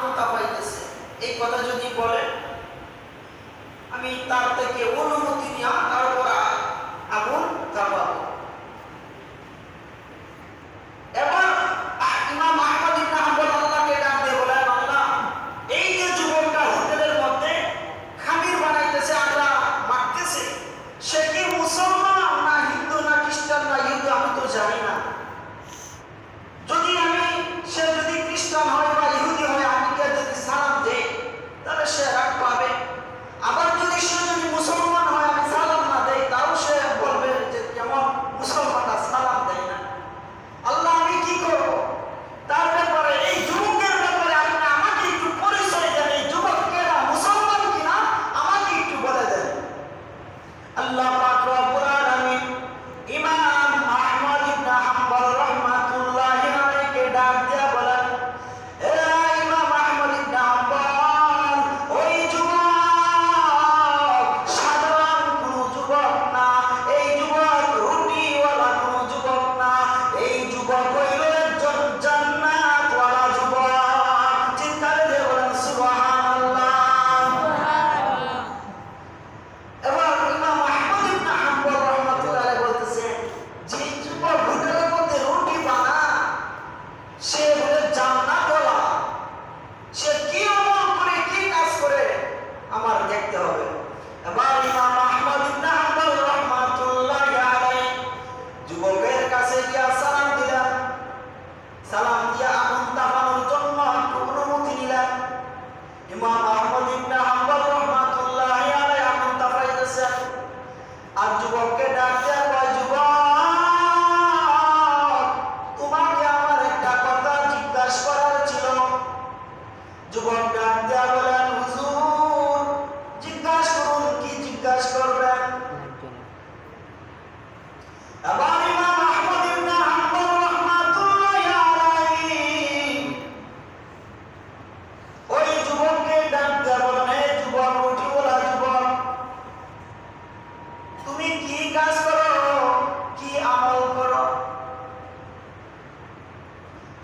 আত্মতা পাইতেছে। এই কথা যদি বলেন আমি তার থেকে অনুমতি নিয়া তারপর আগুন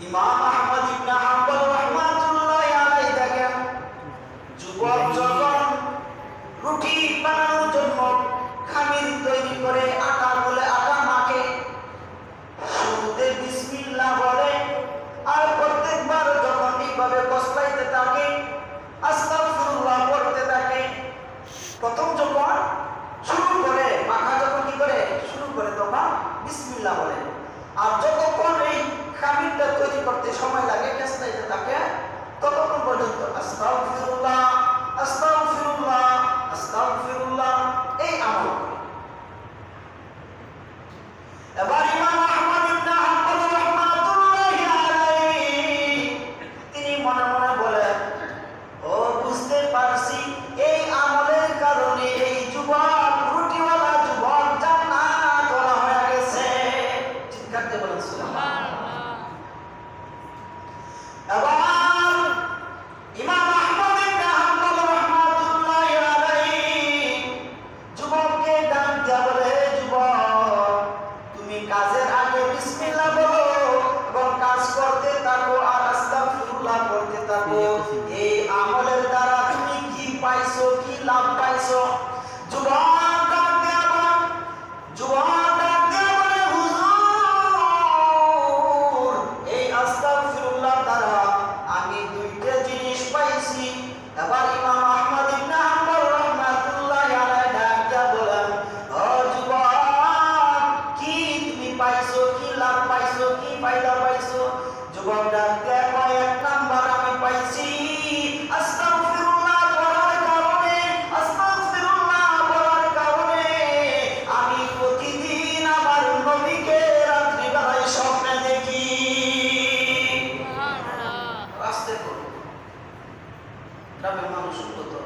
ইমাম আহমদ ইবনে হাম্বল রাহমাতুল্লাহি আলাইহি দেখেন, যুবক যখন রুটি বানানোর জন্য খামির তৈরি করে আটা বলে আটা মাখে, শুরুতে বিসমিল্লাহ বলে, আর প্রত্যেকবার যখন এইভাবে কসলাইতে থাকে, আস্তাগফিরুল্লাহ পড়তে থাকে, প্রথম যখন শুরু করে, মাখা যখন কি করে? শুরু করে তখন বিসমিল্লাহ বলে। আর যতক্ষণ এই খামিরটা তৈরি করতে সময় লাগে চেষ্টাইতে তাকে ততক্ষণ পর্যন্ত আস্তাও ফিরুল্লাহ আস্তাও ফিরুল্লাহ আস্তাও ফিরুল্লাহ লাভ পাইছ। যুবক ডাক দেয়া বলে যুবক এই আস্তাগফিরুল্লাহ দ্বারা আমি দুইটা জিনিস পাইছি। এবার ইমাম আহমদ ইবনে হাম্বল রাহমাতুল্লাহ আলাইহি ডাক কি পাইছো, কি লাভ পাইছো, কি ফায়দা Dá meu mano junto, doutor.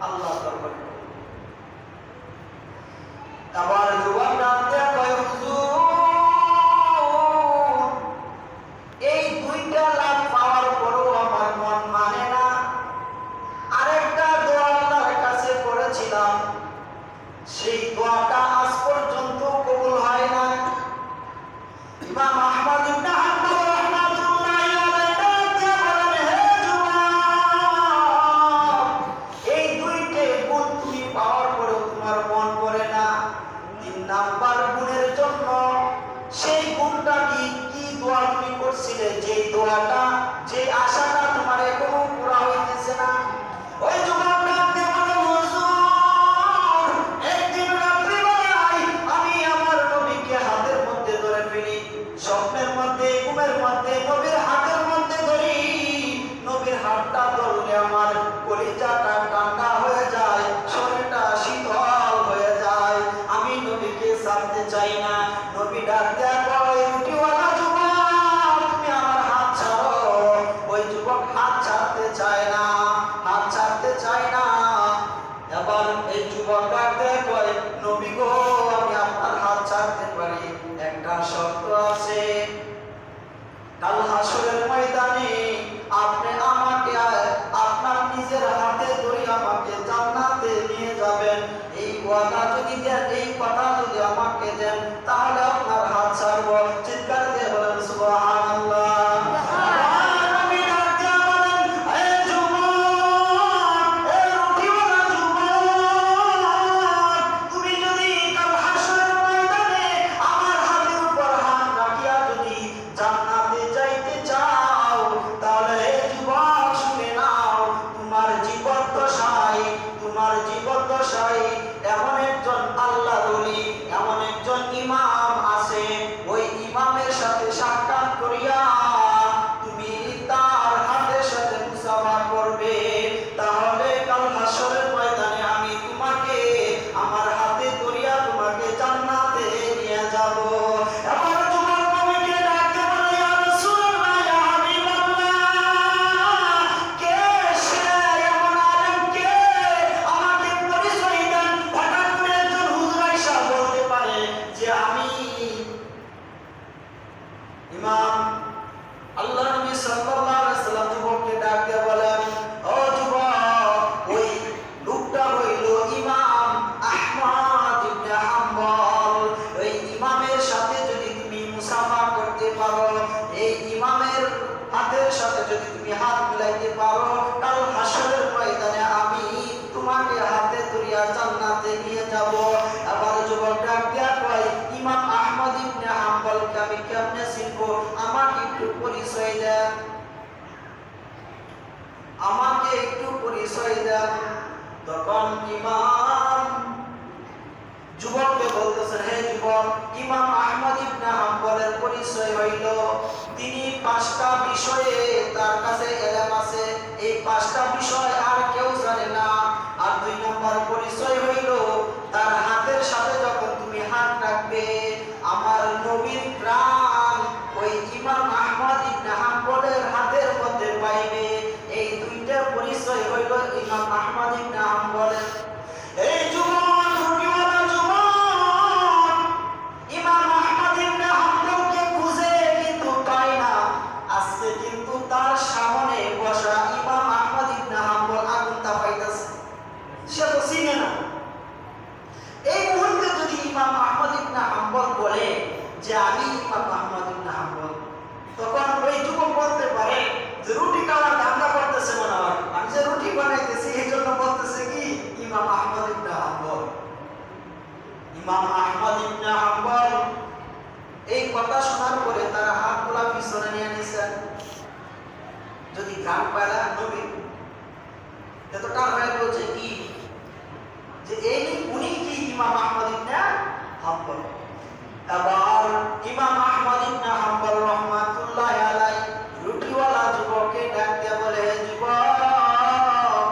আল্লাহ আবার আমার মন মানে না। আরেকটা দোয়া কাছে করেছিলাম। সেই দোয়াটা আজ পর্যন্ত কবুল হয় না ইমাম আহমদ করছিলে যে দোয়াটা যে আশাটা তোমার এখনও পরিচয় দাও আমাকে একটু পরিচয় দাও তখন ইমাম, যুবককে বলতেছেন, হে যুবক, ইমাম আহমদ ইবনে হাম্বলের পরিচয় হইল। তিনি পাঁচটা বিষয়ে তার কাছে এলাম আছে। এই পাঁচটা বিষয় আর কেউ জানে না। আর দুই নম্বর পরিচয় হইল, তার হাতের সাথে যখন যে আমি ইমাম আহমদ ইবনে হাম্বল। তখন ওই যুবক বলতে পারে, যে রুটি খাওয়ার ধান্দা করতেছে মনে হয়। আমি যে রুটি বানাইতেছি, এই জন্য বলতেছে কি, ইমাম আহমদ ইবনে হাম্বল। ইমাম আহমদ ইবনে হাম্বল এই কথা শোনার পরে তারা হাত গোলা পিছনে নিয়ে নিছেন। যদি গান পায়লা নবী, এতটা হয়ে বলছে কি? যে এই উনি কি ইমাম আহমদ ইবনে হাম্বল? এবার ইমাম আহমদ ইবনে হাম্বল রহমাতুল্লাহ রুটিওয়ালা যুবককে ডাক দিয়ে বলে যুবক,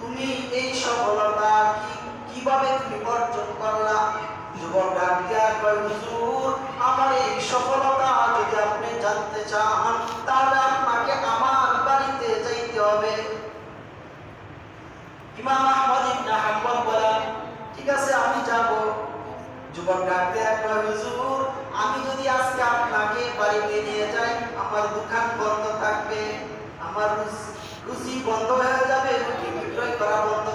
তুমি এই সফলতা কি, কীভাবে তুমি অর্জন করলা? যুবক ডাক দিয়া কয়, হুজুর, আমার এই সফলতা যদি আপনি জানতে চান, তাহলে আপনাকে আমার বাড়িতে যাইতে হবে। ইমাম আহমদ ইবনে হাম্বল বলেন ঠিক আছে আমি যাব যুবক ডাকতে একবার, হুজুর, আমি যদি আজকে আপনাকে বাড়িতে নিয়ে যাই, আমার দোকান বন্ধ থাকবে, আমার রুচি বন্ধ হয়ে যাবে, রুটি বিক্রয় করা বন্ধ